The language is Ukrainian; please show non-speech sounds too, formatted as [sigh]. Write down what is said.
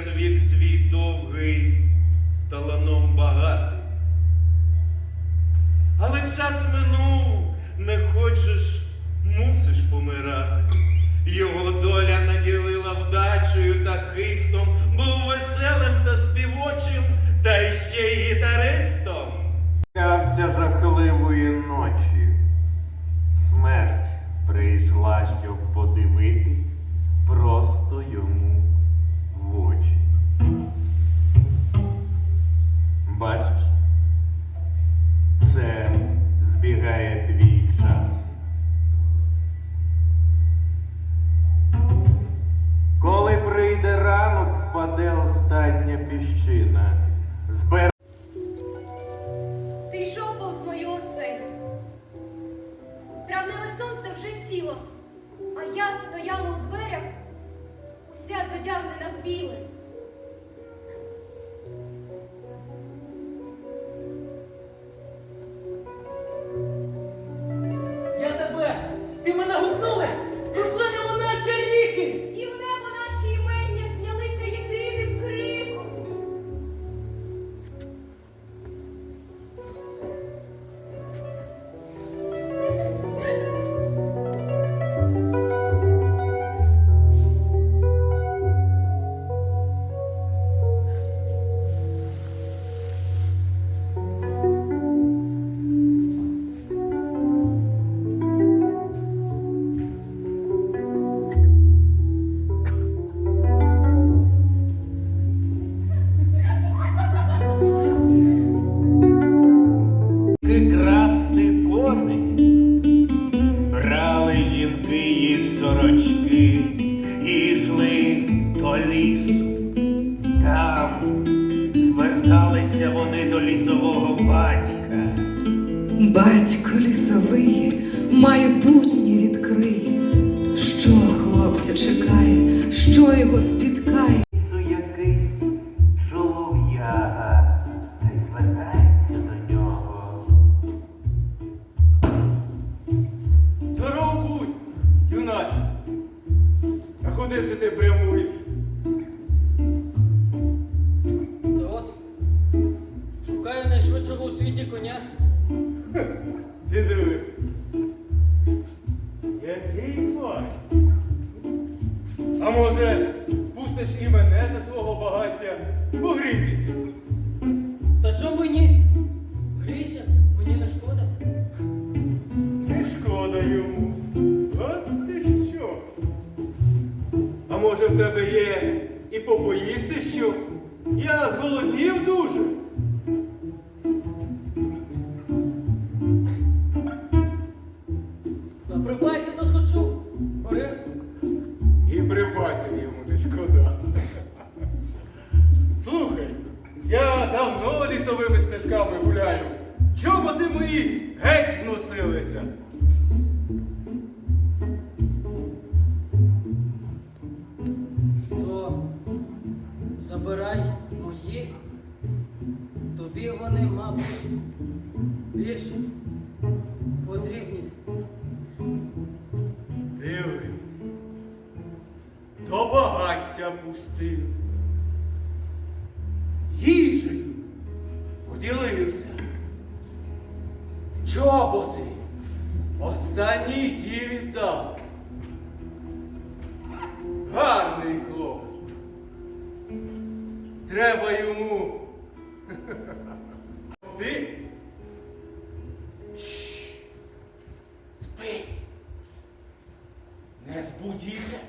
повинен вік свій довгий, таланом багатий. Але час минув, не хочеш, мусиш помирати. Його доля наділила вдачею та хистом, був веселим та співочим, та ще й гітаристом. Явся жахливої ночі. Смерть прийшла, щоб подивитись просто йому Бачиш, це збігає твій час. Коли прийде ранок, впаде остання піщина. Збере Ти йшов повз мою оселю. Травневе сонце вже сіло, а я стояла у дверях, уся зодягнена в біле. Ти мене гукнули! Зверталися вони до лісового батька. Батько лісовий, майбутнє відкриє. Що хлопця чекає, що його спіткає? Шукаю у світі коня. Ти диви. Який фай. А може, пустиш і мене до свого багаття погрітися? Та чому ні? Грійся, мені не шкода. Не шкода йому. От ти що. А може в тебе є і попоїсти що? Я зголоднів дуже. Стежками гуляю. Чоботи мої геть зносилися. То забирай мої. Тобі вони, мабуть, більше потрібні. Дивись. До багаття пустив. ділився. Чоботи останні ті віддав. Гарний хлопець. Треба йому. [laughs] Ти? Спи. Не збудіте.